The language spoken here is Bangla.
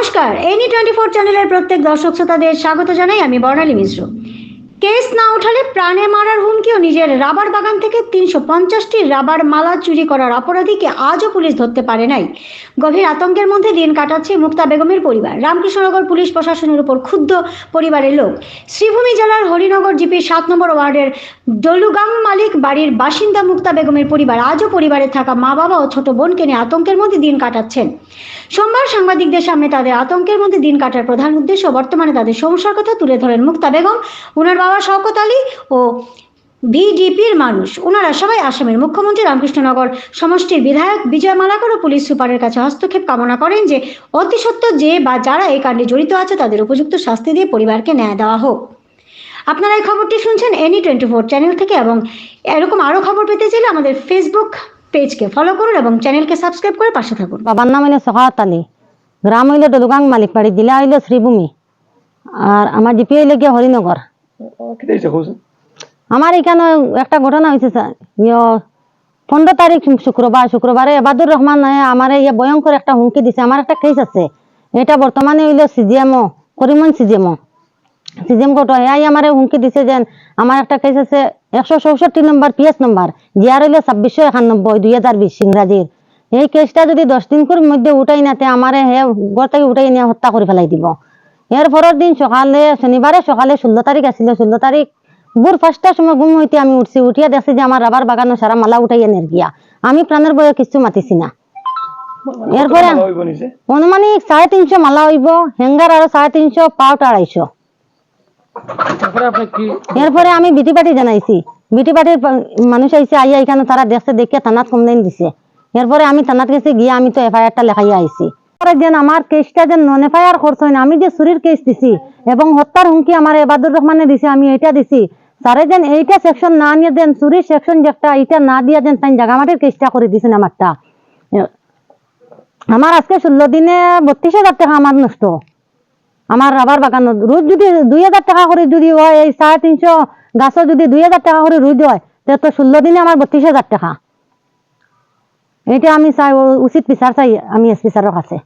নমস্কার এনি টোয়েন্টি ফোর চ্যানেলের প্রত্যেক দর্শক শ্রোতাদের স্বাগত জানাই আমি বর্ণালী মিশ্র। কেস না উঠালে প্রাণে মারার হুমকিও নিজের রাবার বাগান থেকে তিনশো পঞ্চাশটি রাবার মালা চুরি করার অপরাধীকে আজও পুলিশ ধরতে পারে নাই। গভীর আতঙ্কের মধ্যে দিন কাটাচ্ছে মুক্তা বেগমের পরিবার। রামকৃষ্ণনগর পুলিশ প্রশাসনের উপর ক্ষুব্ধ পরিবারের লোক। শ্রীভূমি জেলার হরিনগর জিপির সাত নম্বর ওয়ার্ডের ডলুগাম মালিক বাড়ির বাসিন্দা মুক্তা বেগমের পরিবার আজও পরিবারে থাকা মা বাবা ও ছোট বোনকে নিয়ে আতঙ্কের মধ্যে দিন কাটাচ্ছেন। সোমবার সাংবাদিকদের সামনে তাদের আতঙ্কের মধ্যে দিন কাটার প্রধান উদ্দেশ্য বর্তমানে তাদের সমস্যার কথা তুলে ধরেন মুক্তা বেগম। ওনার বাবা শওকত আলী ও ভিডিপির মানুষ। ওনারা সবাই আসামের মুখ্যমন্ত্রী রামকৃষ্ণনগর সমষ্টির বিধায়ক বিজয় মালাকর ও পুলিশ সুপারের কাছে হস্তক্ষেপ কামনা করেন যে, অতি সত্ত্বর যে বা যারা এই কাণ্ডে জড়িত আছে তাদের উপযুক্ত শাস্তি দিয়ে পরিবারকে ন্যায় দেওয়া হোক। আপনারা এই খবরটি শুনছেন এনি টোয়েন্টি ফোর চ্যানেল থেকে এবং এরকম আরও খবর পেতে চাইলে আমাদের ফেসবুক পেজকে ফলো করুন এবং চ্যানেলকে সাবস্ক্রাইব করে পাশে থাকুন। বাবার নাম হইল সখাওয়াত আলী। গ্রাম হইল ডলুগাং মালিক বাড়ি জেলা হইল শ্রীভূমি। আর আমার জিপি হইলে গিয়ে হরিনগর। আমার এখানে একটা ঘটনা হয়েছে স্যার। পনেরো তারিখ শুক্রবার, শুক্রবারে এবাদুর রহমান আমার ইয়ে ভয়ঙ্কর একটা হুমকি দিছে। আমার একটা কেস আছে। এটা বর্তমানে হইল সিজিএমও করিমন সিজিএমও সিজিএম কোর্ট এই আমার হুমকি দিছে যে আমার একটা কেস আছে একশো চৌষট্টি নম্বর পিএস নম্বর, জিয়ার হইল ছাব্বিশশো একানব্বই, দুই হাজার বিশ, ইংরাজির। এই কেসটা যদি দশ দিন করে মধ্যে উঠাই না তে আমার হে ঘর থেকে উঠাই নিয়ে হত্যা করে ফেলাই দিব। এর পরের দিন সকালে শনিবারে সকালে ষোলো তারিখ আসছিল ষোলো তারিখ। ভোর পাঁচটার সময় ঘুম হইতে আমি উঠছি উঠিয়া দেখছি যে আমার রাবার বাগানো সারা মালা উঠাইয়া নের গিয়া। আমি প্রাণের বয়ে কিছু মাতিছি না। এরপরে অনুমানিক সাড়ে তিনশো মালা হইব হ্যাঙ্গার আরও সাড়ে তিনশো পাউট আড়াইশো। এরপরে আমি বিটি পার্টি জানাইছি। বিটি পার্টির মানুষ আইসে আইয়া এখানে তারা দেখছে দেখে থানাত কমপ্লেন দিছে। এরপরে আমি থানাত গেছি গিয়ে আমি তো এফআইআরটা লেখাইয়া আইছি। যেন আমার কেসটা যেন আমি যে চুরির কেস দিছি এবং হত্যার হুমকি আমার এবাদুর রহমানে আমি এটা দিছি। স্যারে যেন এইটা সেকশন না নিয়ে দেন চুরির সেকশন যেটা না দিয়া দেন তাই জাগামাটির কেসটা করে দিছেন আমারটা। আমার আজকে ষোলো দিনে বত্রিশ হাজার টাকা আমার নষ্ট। আমার রাবার বাগান, রোজ যদি দুই হাজার টাকা করে যদি হয়, এই সাড়ে তিনশো গাছও যদি দুই হাজার টাকা করে রোজ হয় তাহলে তো ষোলো দিনে আমার বত্রিশ হাজার টাকা। এটা আমি চাই, উচিত বিচার চাই, আমি স্যারের কাছে।